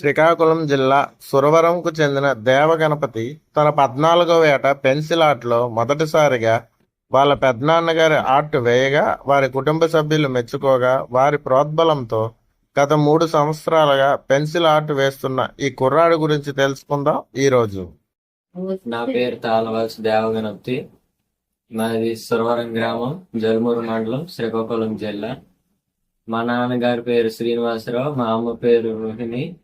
శ్రీకాకుళం జిల్లా సురవరంకు చెందిన దేవగణపతి తన పద్నాలుగవ ఏట పెన్సిల్ ఆర్ట్లో మొదటిసారిగా వాళ్ళ పెద్దనాన్నగారి ఆర్ట్ వేయగా వారి కుటుంబ సభ్యులు మెచ్చుకోగా వారి ప్రోద్బలంతో గత మూడు సంవత్సరాలుగా పెన్సిల్ ఆర్ట్ వేస్తున్న ఈ కుర్రాడు గురించి తెలుసుకుందాం ఈ రోజు నా పేరు తాళవలసి దేవగణపతి. నాది సురవరం గ్రామం జలుమూరు మండలం శ్రీకాకుళం జిల్లా. మా నాన్నగారి పేరు శ్రీనివాసరావు మా అమ్మ పేరు రోహిణి.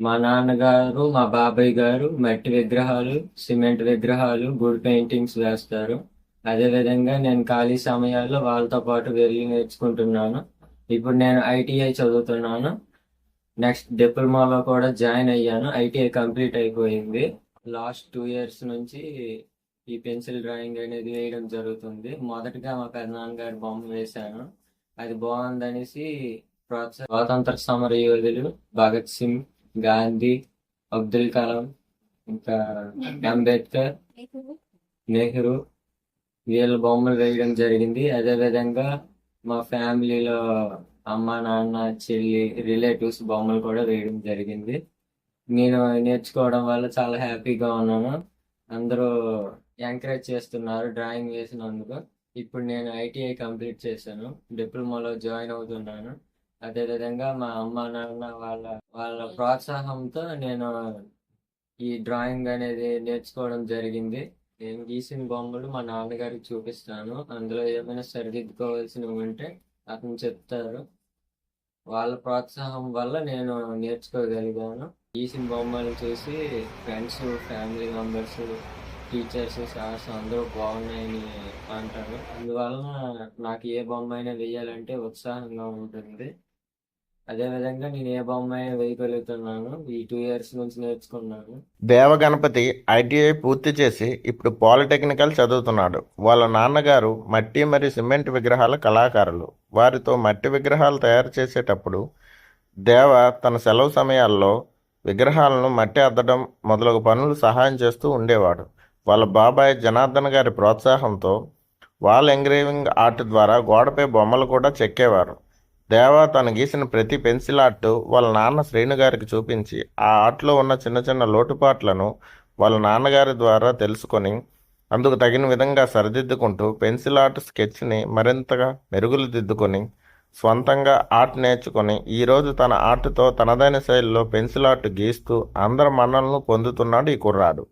మా నాన్నగారు మా బాబాయ్ గారు మట్టి విగ్రహాలు సిమెంట్ విగ్రహాలు గుడ్ పెయింటింగ్స్ వేస్తారు. అదే విధంగా నేను ఖాళీ సమయాల్లో వాళ్ళతో పాటు వెళ్ళి నేర్చుకుంటున్నాను. ఇప్పుడు నేను ఐటీఐ చదువుతున్నాను. నెక్స్ట్ డిప్లొమాలో కూడా జాయిన్ అయ్యాను. ఐటీఐ కంప్లీట్ అయిపోయింది. లాస్ట్ టూ ఇయర్స్ నుంచి ఈ పెన్సిల్ డ్రాయింగ్ అనేది వేయడం జరుగుతుంది. మొదటగా మా పెద్దనాన్నగారి బొమ్మ వేశాను. అది బాగుందనేసి ప్రోత్సాహ స్వాతంత్ర సమర యోధులు భగత్ సింగ్ గాంధీ అబ్దుల్ కలాం ఇంకా అంబేద్కర్ నెహ్రూ వీళ్ళ బొమ్మలు వేయడం జరిగింది. అదే విధంగా మా ఫ్యామిలీలో అమ్మ నాన్న చెల్లి రిలేటివ్స్ బొమ్మలు కూడా వేయడం జరిగింది. నేను నేర్చుకోవడం వల్ల చాలా హ్యాపీగా ఉన్నాను. అందరూ ఎంకరేజ్ చేస్తున్నారు డ్రాయింగ్ వేసినందుకు. ఇప్పుడు నేను ఐటీఐ కంప్లీట్ చేశాను. డిప్లొమాలో జాయిన్ అవుతున్నాను. అదేవిధంగా మా అమ్మ నాన్న వాళ్ళ వాళ్ళ ప్రోత్సాహంతో నేను ఈ డ్రాయింగ్ అనేది నేర్చుకోవడం జరిగింది. నేను గీసిన బొమ్మలు మా నాన్నగారికి చూపిస్తాను. అందులో ఏమైనా సరిదిద్దుకోవాల్సినవి ఉంటే అతను చెప్తారు. వాళ్ళ ప్రోత్సాహం వల్ల నేను నేర్చుకోగలిగాను. గీసిన బొమ్మలు చూసి friends family members teachers sirs అందరూ బాగున్నాయని అంటారు. అందువలన నాకు ఏ బొమ్మ అయినా వేయాలంటే ఉత్సాహంగా ఉంటుంది. అదే విధంగా నేను ఏ బొమ్మ వేయగలుగుతున్నాను ఈ టూ ఇయర్స్ నుంచి నేర్చుకున్నాను. దేవగణపతి ఐటీఐ పూర్తి చేసి ఇప్పుడు పాలిటెక్నికల్ చదువుతున్నాడు. వాళ్ళ నాన్నగారు మట్టి మరియు సిమెంట్ విగ్రహాల కళాకారులు. వారితో మట్టి విగ్రహాలు తయారు చేసేటప్పుడు దేవ తన సెలవు సమయాల్లో విగ్రహాలను మట్టి అద్దడం మొదలగు పనులు సహాయం చేస్తూ ఉండేవాడు. వాళ్ళ బాబాయ్ జనార్దన్ గారి ప్రోత్సాహంతో వాల్ ఎంగ్రేవింగ్ ఆర్ట్ ద్వారా గోడపై బొమ్మలు కూడా చెక్కేవారు. దేవ తను గీసిన ప్రతి పెన్సిల్ ఆర్ట్ వాళ్ళ నాన్న శ్రేణు గారికి చూపించి ఆ ఆర్ట్లో ఉన్న చిన్న చిన్న లోటుపాట్లను వాళ్ళ నాన్నగారి ద్వారా తెలుసుకొని అందుకు తగిన విధంగా సరిదిద్దుకుంటూ పెన్సిల్ ఆర్ట్ స్కెచ్ని మరింతగా మెరుగులు దిద్దుకొని స్వంతంగా ఆర్ట్ నేర్చుకొని ఈరోజు తన ఆర్ట్తో తనదైన శైలిలో పెన్సిల్ ఆర్ట్ గీస్తూ అందరి మన్నలను పొందుతున్నాడు ఈ కుర్రాడు.